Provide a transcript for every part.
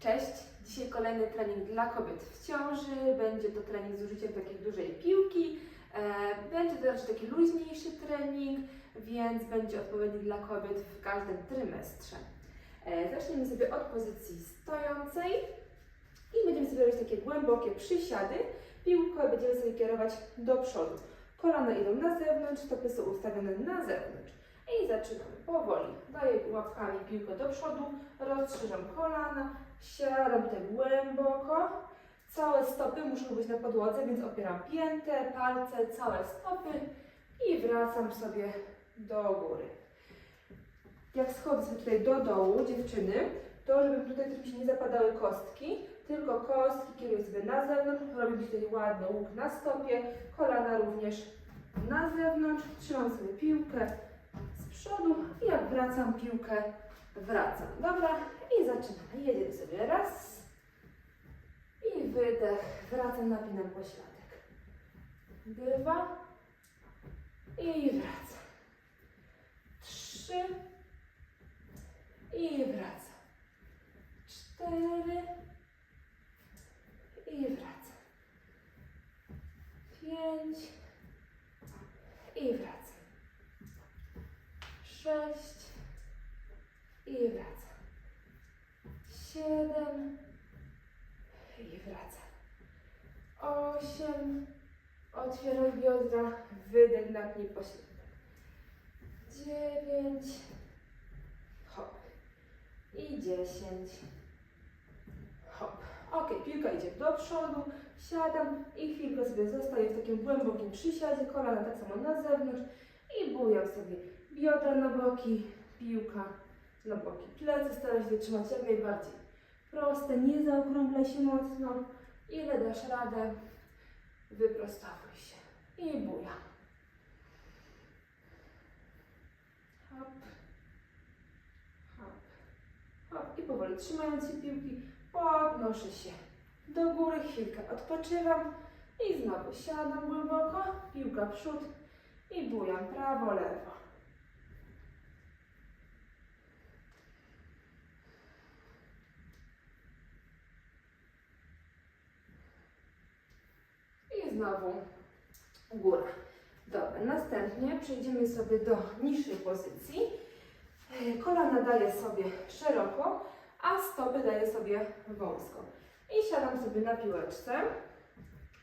Cześć! Dzisiaj kolejny trening dla kobiet w ciąży. Będzie to trening z użyciem takiej dużej piłki. E, Będzie to raczej taki luźniejszy trening, więc będzie odpowiedni dla kobiet w każdym trymestrze. E, Zaczniemy sobie od pozycji stojącej i będziemy sobie robić takie głębokie przysiady. Piłkę będziemy sobie kierować do przodu. Kolana idą na zewnątrz, stopy są ustawione na zewnątrz. I zaczynamy powoli. Daję łapkami piłkę do przodu, rozszerzam kolana, siadam tutaj głęboko. Całe stopy muszą być na podłodze, więc opieram piętę, palce, całe stopy i wracam sobie do góry. Jak schodzę sobie tutaj do dołu, dziewczyny, to żeby tutaj się nie zapadały kostki, tylko kostki kieruję sobie na zewnątrz, robię tutaj ładny łuk na stopie, kolana również na zewnątrz, trzymam sobie piłkę z przodu i jak wracam piłkę, wracam. Dobra, i zaczynamy. Jedziemy sobie raz i wydech, wracam, napinam pośladek. Dwa i wracam. Trzy i wracam. Cztery i wracam. Pięć i wracam. Sześć i wracam. Siedem i wracam. Osiem. Otwieram biodra, wydech, napnij pośladek. Dziewięć. Hop. I dziesięć. Hop. Ok, piłka idzie do przodu, siadam i chwilkę sobie zostaję w takim głębokim przysiadzie, kolana tak samo na zewnątrz i bujam sobie biodra na boki, piłka na boki. Plecy staraj się trzymać jak najbardziej proste, nie zaokrąglaj się mocno. Ile dasz radę, wyprostawuj się i bujam. Hop, hop, hop i powoli trzymając się piłki, podnoszę się do góry, chwilkę odpoczywam i znowu siadam głęboko, piłka przód i bujam prawo, lewo. I znowu góra. Dobra, następnie przejdziemy sobie do niższej pozycji. Kolana daję sobie szeroko, a stopy daję sobie wąsko. I siadam sobie na piłeczce.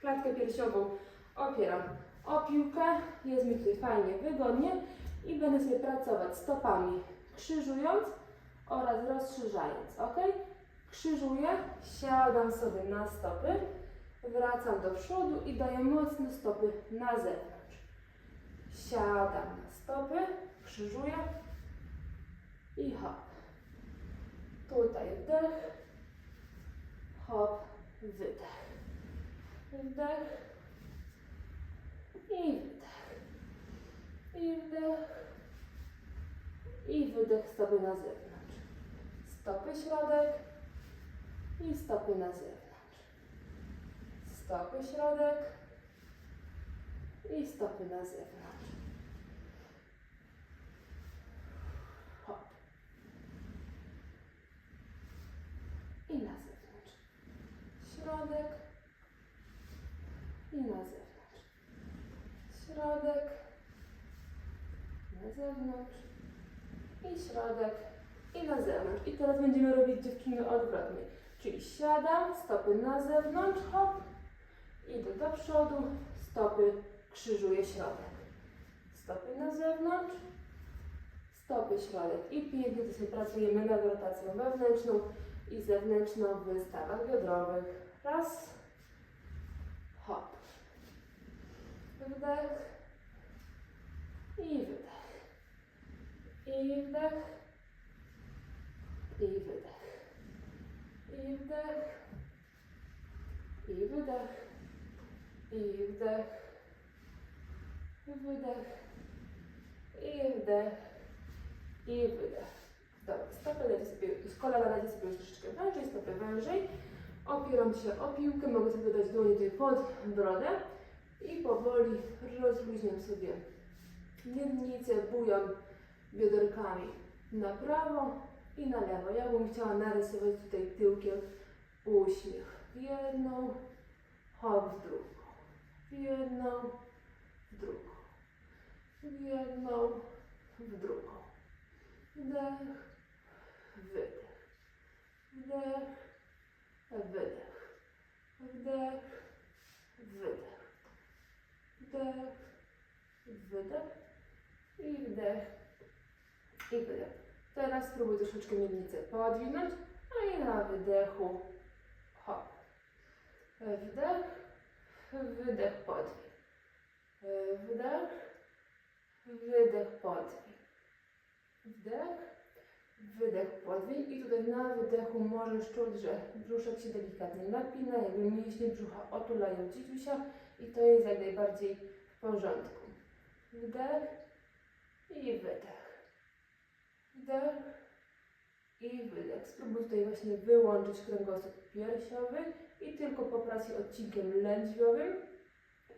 Klatkę piersiową opieram o piłkę. Jest mi tutaj fajnie, wygodnie. I będę sobie pracować stopami krzyżując oraz rozszerzając. Ok? Krzyżuję, siadam sobie na stopy. Wracam do przodu i daję mocno stopy na zewnątrz. Siadam na stopy, krzyżuję i hop. Tutaj wdech, hop, wydech. Wdech i wydech. I wdech i wydech stopy na zewnątrz. Stopy środek i stopy na zewnątrz stopy środek i stopy na zewnątrz. Hop. I na zewnątrz. Środek i na zewnątrz. Środek, na zewnątrz i środek i na zewnątrz. I teraz będziemy robić dziewczyny odwrotnie. Czyli siadam, stopy na zewnątrz, hop, Idę do przodu, stopy krzyżuję środek. Stopy na zewnątrz, stopy środek. I pięknie sobie pracujemy nad rotacją wewnętrzną i zewnętrzną w stawach biodrowych. Raz, hop. Wdech i wydech. I wdech i wydech. I wdech i wydech. I wdech, wydech, i wdech, i wydech. Dobra, stopy dajcie sobie, z kolana dajcie sobie już troszeczkę wężej, stopy wężej. Opieram się o piłkę, mogę sobie dać dłonie tutaj pod brodę i powoli rozluźniam sobie miednicę, bujam bioderkami na prawo i na lewo. Ja bym chciała narysować tutaj tyłkiem uśmiech. Jedną, hop w drugą. W jedną, w drugą. W jedną, w drugą. Wdech, wydech. Wdech, wydech. Wdech, wydech. Wdech, wydech i wdech i wydech. Teraz spróbuj troszeczkę miednicę podwinąć, a i na wydechu hop. Wdech, wydech podwin. Wdech, wydech podwin. Wdech, wydech podwin i tutaj na wydechu możesz czuć, że brzuszek się delikatnie napina, jakby mięśnie brzucha otulają dzikusia i to jest jak najbardziej w porządku. Wdech i wydech. Wdech i wydech. Spróbuj tutaj właśnie wyłączyć kręgosłup piersiowy i tylko popracuj odcinkiem lędźwiowym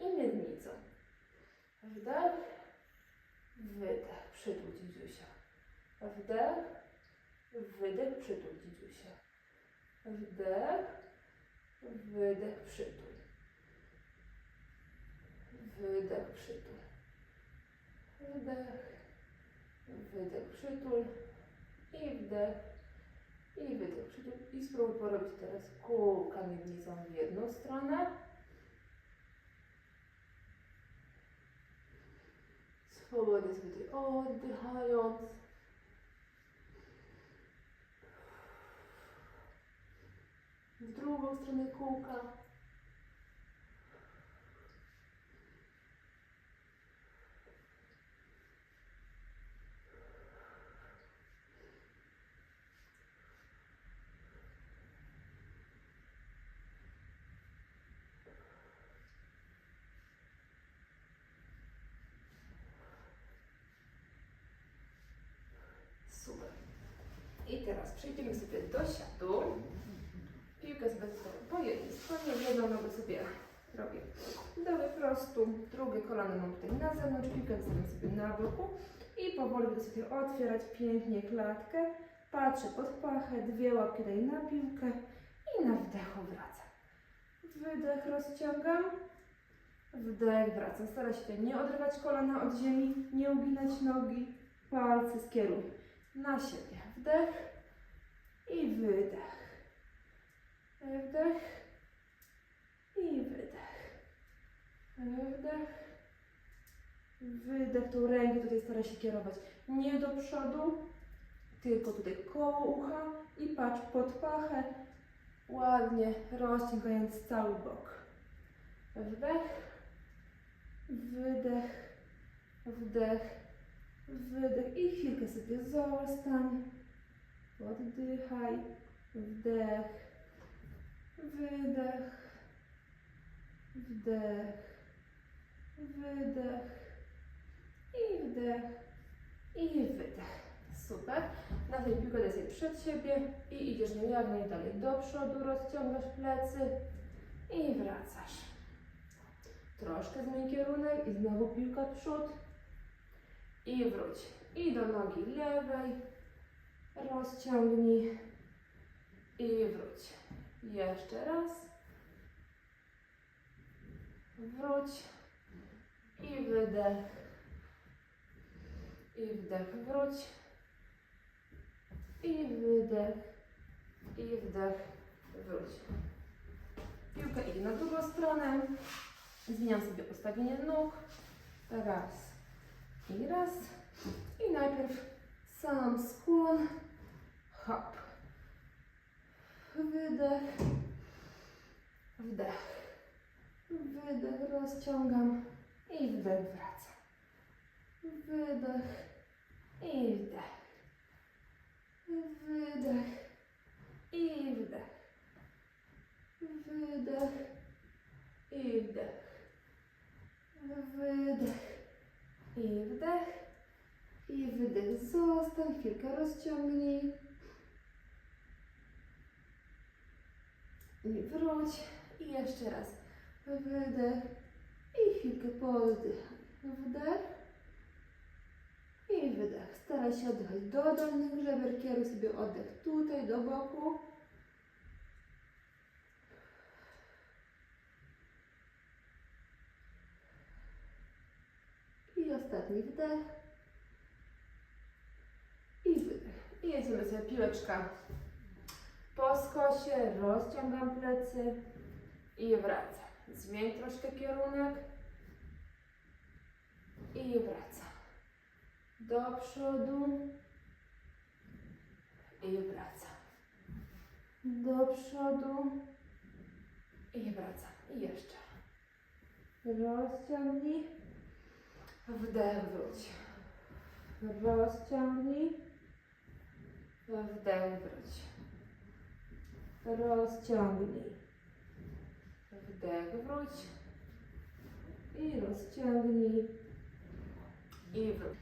i miednicą. Wdech, wydech, przytul dzidziusia. Wdech, wydech, przytul dzidziusia. Wdech, wydech, przytul. Wydech, przytul. Wdech, wydech, przytul i wdech i przytul. I spróbuj porobić teraz kółka miednicą w jedną stronę. Swobodnie sobie oddychając. W drugą stronę kółka. Super. I teraz przejdziemy sobie do siadu. Piłkę sobie po jednej stronie, jedną nogę sobie robię do wyprostu, drugie kolano mam tutaj na zewnątrz, piłkę zostawiam sobie na boku i powoli będę sobie otwierać pięknie klatkę. Patrzę pod pachę, dwie łapki daję na piłkę i na wdechu wracam. Wydech rozciągam, wdech wracam. Staraj się nie odrywać kolana od ziemi, nie uginać nogi, palce skieruj na siebie. Wdech i wydech. Wdech i wydech. Wdech. Wydech. Tą rękę tutaj staraj się kierować nie do przodu, tylko tutaj koło ucha i patrz pod pachę, ładnie rozciągając cały bok. Wdech, wydech, wdech, wydech i chwilkę sobie zostań, oddychaj, wdech, wydech, wdech, wydech. I wdech. I wydech. Super. Na tej piłkę sobie przed siebie i idziesz nią jak najdalej do przodu, rozciągasz plecy i wracasz. Troszkę zmień kierunek i znowu piłka przód. I wróć. I do nogi lewej rozciągnij i wróć. Jeszcze raz. Wróć i wydech. I wdech, wróć. I wydech. I wdech, wróć. Piłka idzie na drugą stronę. Zmieniam sobie ustawienie nóg. Raz i raz. I najpierw sam skłon. Hop. Wydech. Wdech. Wydech rozciągam i wdech wracam. Wydech i wdech. Wydech i wdech. Wydech i wdech. Wydech i wdech. I wydech. Zostań, chwilkę rozciągnij. I wróć. I jeszcze raz. Wydech. I chwilkę poddychaj. Wdech. I wydech. Staraj się oddychać do dolnych żeber. Kieruj sobie oddech tutaj, do boku. I ostatni wdech. I wydech. I jedziemy sobie piłeczka po skosie. Rozciągam plecy i wracam. Zmień troszkę kierunek i wracam. Do przodu i wracam. Do przodu i wracam. I jeszcze. Rozciągnij. Wdech, wróć. Rozciągnij. Wdech, wróć. Rozciągnij. Wdech, wróć. I rozciągnij. I wróć.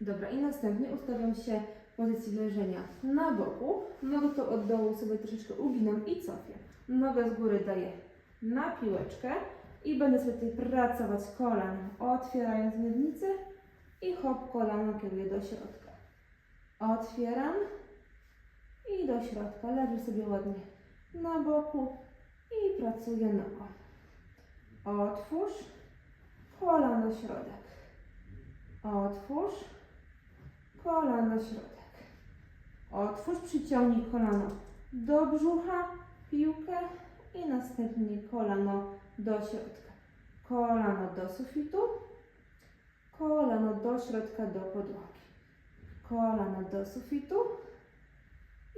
Dobra, i następnie ustawiam się w pozycji leżenia na boku. Nogę to od dołu sobie troszeczkę uginam i cofię. Nogę z góry daję na piłeczkę i będę sobie tutaj pracować kolanem, otwierając miednicę i hop, kolano kieruję do środka. Otwieram i do środka. Leży sobie ładnie na boku i pracuję nogą. Otwórz, kolano środek. Otwórz, kolano środek. Otwórz, przyciągnij kolano do brzucha, piłkę i następnie kolano do środka. Kolano do sufitu, kolano do środka, do podłogi. Kolano do sufitu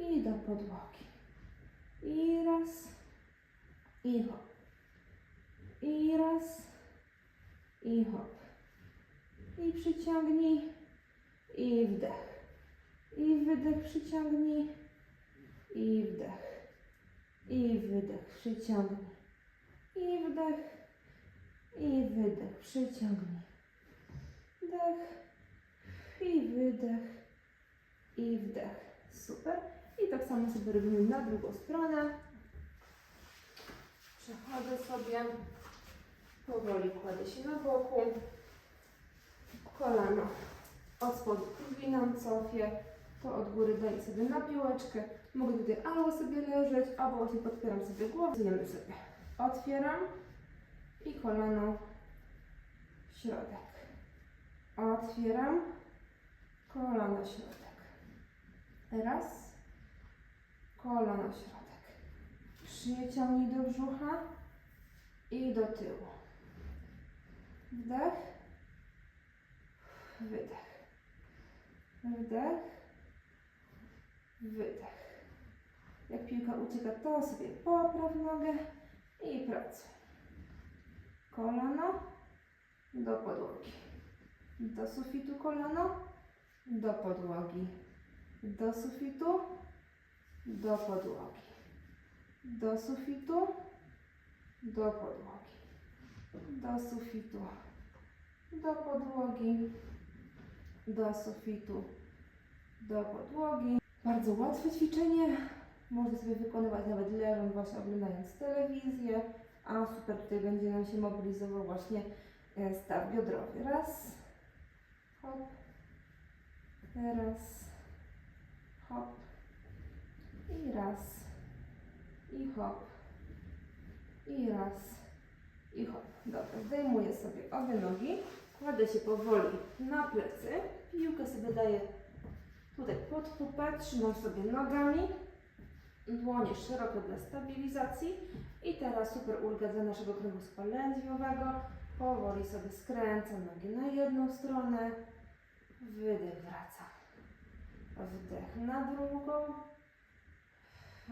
i do podłogi. I raz, i hop. I raz, i hop. I przyciągnij, i wdech. I wydech przyciągnij, i wdech. I wydech przyciągnij. I wdech. I wydech przyciągnij. Wdech. I wydech. I wdech. Super. I tak samo sobie robimy na drugą stronę. Przechodzę sobie. Powoli kładę się na boku. Kolano od spodu uginam, cofię. To od góry daję sobie na piłeczkę. Mogę tutaj albo sobie leżeć, albo właśnie podpieram sobie głowę. Zjemy sobie. Otwieram i kolano środek. Otwieram, kolano środek. Raz, kolano w środek. Przyciągnij do brzucha i do tyłu. Wdech, wydech. Wdech, wydech. Jak piłka ucieka, to sobie popraw nogę i pracuj. Kolano do podłogi. Do sufitu kolano, do podłogi. Do sufitu, do podłogi. Do sufitu, do podłogi. Do sufitu, do podłogi. Do sufitu, do podłogi. Bardzo łatwe ćwiczenie. Można sobie wykonywać nawet leżąc, właśnie oglądając telewizję, a super tutaj będzie nam się mobilizował właśnie e, staw biodrowy. Raz, hop, raz, hop i raz, i hop, i raz, i hop. Dobra, zdejmuję sobie obie nogi, kładę się powoli na plecy, piłkę sobie daję tutaj pod pupę, trzymam sobie nogami, dłonie szeroko dla stabilizacji i teraz super ulga dla naszego kręgosłupa lędźwiowego. Powoli sobie skręcam nogi na jedną stronę, wydech wraca, wdech na drugą,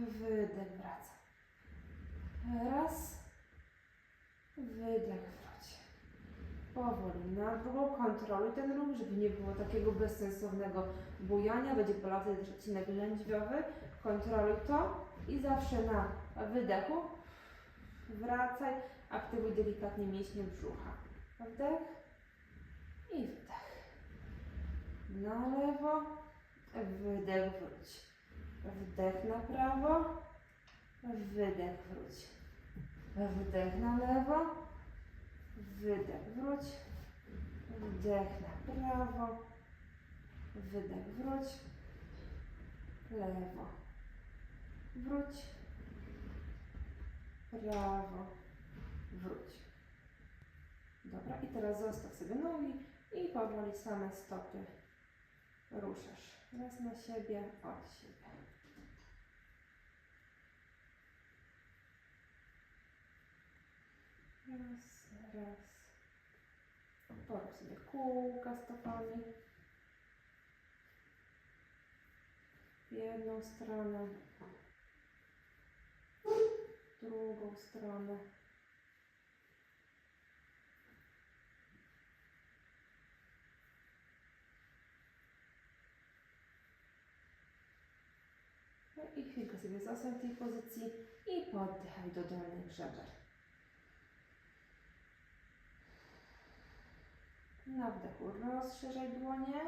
wydech wraca. Raz, wydech wróć. Powoli na drugą, kontroluj ten ruch, żeby nie było takiego bezsensownego bujania. Będzie też odcinek lędźwiowy. Kontroluj to i zawsze na wydechu wracaj, aktywuj delikatnie mięśnie brzucha. Wdech i wdech. Na lewo, wydech wróć. Wdech na prawo, wydech wróć. Wdech na lewo, wydech wróć. Wdech na prawo, Wydech, wróć. Lewo. Wróć. Prawo. Wróć. Dobra, i teraz zostaw sobie nogi i powoli same stopy ruszasz. Raz na siebie, od siebie. Raz, raz. Porób sobie kółka stopami. W jedną stronę. Drugą stronę. No i chwilkę sobie zostań w tej pozycji i poddychaj do dolnych żeber. Na wdechu rozszerzaj dłonie.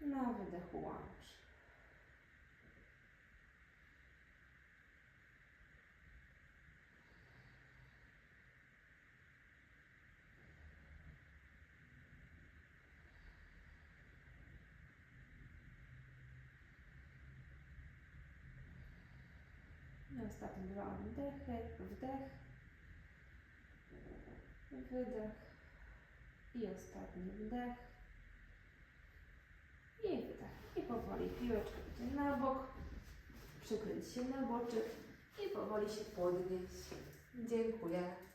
Na wydechu łącz. Ostatnie dwa oddechy. Wdech. Wydech. I ostatni wdech. I wydech. I powoli piłeczkę idzie na bok. Przykręć się na boczek. I powoli się podnieść. Dziękuję.